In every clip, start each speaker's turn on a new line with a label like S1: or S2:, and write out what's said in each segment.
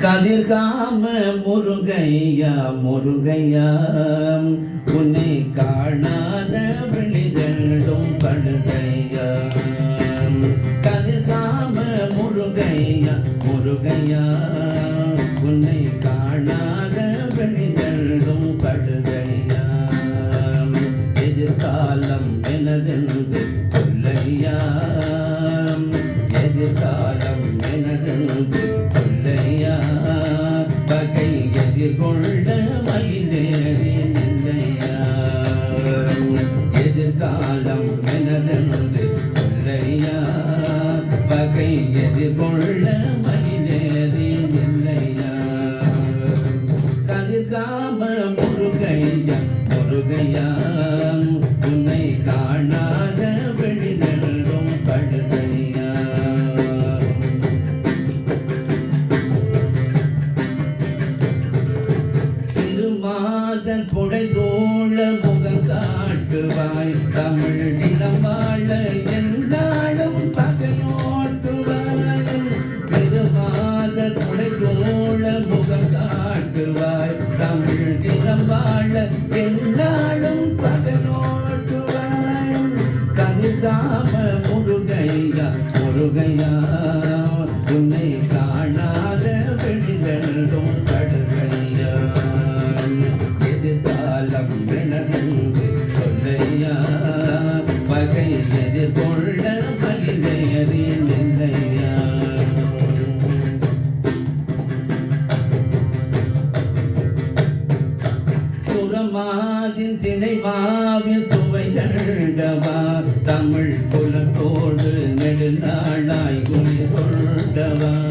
S1: கதிர்காம முருகையா முருகையா உன்னை காணாத விழிகளும் படுகையா. கதிர்காம முருகையா முருகையா உன்னை காணாத விழிகளும் படுகையா. எதிர்காலம் எனதென்று சொல்லையா எதிர்காலம் எதிர்கொள்ள மயிலேறி எதிர்காலம் எனதென்று சொல்லையா பகை எதிர்கொள்ள மயிலேறி நில்லையா கதிர்காம முருகையா முருகையா உன்னை காணா. பொழுதோழ முகம் காட்டுவாய். தமிழ் நிலம் வாழ எந்தாலும் பகையோட்டுவாய் பெருமாத பொழுதோழ முகம் காட்டுவாய். தமிழ் நிலம் வாழ எந்தாலும் பகையோட்டுவாய் கருதாம முருகையா முருகையா உன்னை கா எதிர்கொள்ள மகிழேறி புறமாதின் திணை சுவை கண்டவா தமிழ் குலத்தோடு நெடுநாளாய் குளிர் கொண்டவா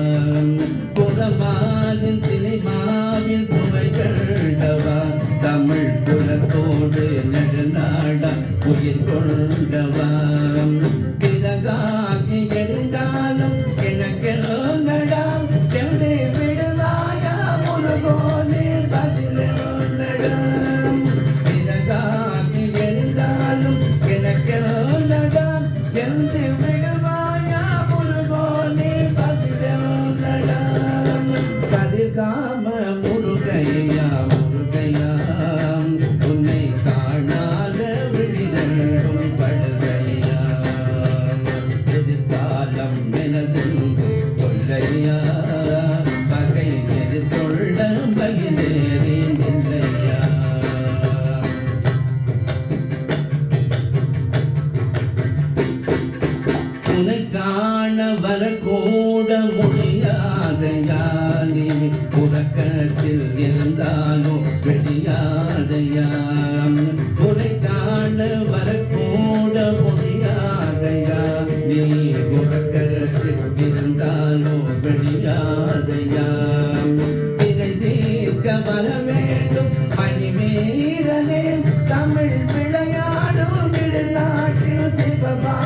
S1: காண வர கூட முடியாத யானே உறக்கத்தில் இருந்தாலும் வெடியாத யாம் உரை காண வர கூட முடியாத யானே உறக்கத்தில் இருந்தாலும் வெடியாத யாம் இதை தீர்க்க வர வேண்டும் பணி தமிழ் விளையாடும் நாட்டில் சிவமா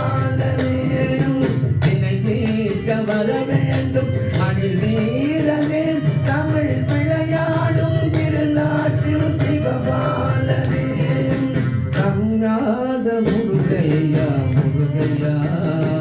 S1: hallelujah, oh, hallelujah.